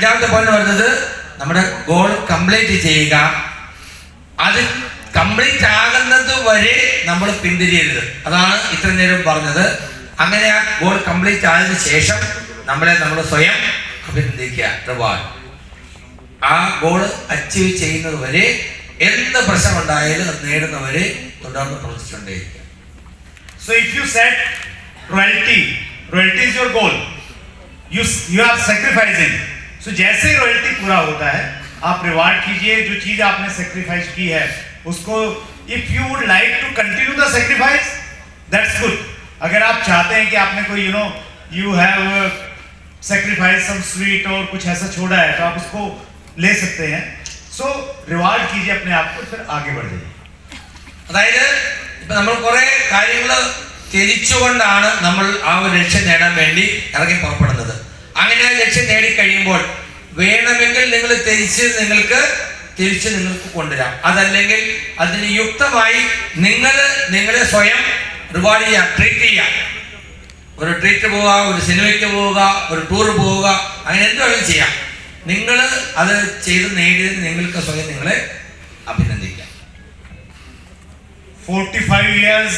അഞ്ചാമത്തെ പോയിന്റ് പറയുന്നത് നമ്മുടെ ഗോൾ കംപ്ലീറ്റ് ചെയ്യുക. അത് കംപ്ലീറ്റ് ആകുന്നത് വരെ നമ്മൾ പിന്തിരിയരുത്. അതാണ് ഇത്രയും നേരം പറഞ്ഞത്. അങ്ങനെ ആ ഗോൾ കംപ്ലീറ്റ് ആയതിനു ശേഷം നമ്മളെ നമ്മൾ സ്വയം അഭിനന്ദിക്കുക. ആ ഗോൾ അച്ചീവ് ചെയ്യുന്നത് വരെ എന്ത് പ്രശ്നം ഉണ്ടായാലും അത് നേടുന്നവരെ തുടർന്ന് പ്രവർത്തിച്ചുകൊണ്ടേയിരിക്കുക. So जैसे ही royalty पूरा होता है आप रिवार्ड कीजिए जो चीज आपने सेक्रीफाइस की है उसको if you would like to continue the sacrifice that's good अगर आप चाहते हैं कि आपने कोई you know you have sacrifice some sweet और कुछ ऐसा छोड़ा है तो आप उसको ले सकते हैं सो रिवार्ड कीजिए अपने आप को फिर आगे बढ़ जाइए അതായത് ഇപ്പൊ നമ്മൾ കുറെ കാര്യങ്ങൾ ത്യജിച്ചുകൊണ്ടാണ് നമ്മൾ ആ ഒരു ലക്ഷ്യം നേടാൻ വേണ്ടി ഇറങ്ങി പുറപ്പെടുന്നത് അങ്ങനെ ലക്ഷ്യം നേടിക്കഴിയുമ്പോൾ വേണമെങ്കിൽ നിങ്ങൾ തിരിച്ച് നിങ്ങൾക്ക് തിരിച്ച് നിങ്ങൾക്ക് കൊണ്ടുവരാം. അതല്ലെങ്കിൽ അതിന് യുക്തമായി നിങ്ങൾ നിങ്ങളെ സ്വയം റിവാർഡ് ചെയ്യാം ട്രീറ്റ് ചെയ്യാം. ഒരു ട്രീറ്റ് പോവുക ഒരു സിനിമയ്ക്ക് പോവുക ഒരു ടൂർ പോവുക അങ്ങനെ എന്ത് ചെയ്യാം. നിങ്ങൾ അത് ചെയ്ത് നേടിയത് നിങ്ങൾക്ക് സ്വയം നിങ്ങളെ അഭിനന്ദിക്കാം. 45 years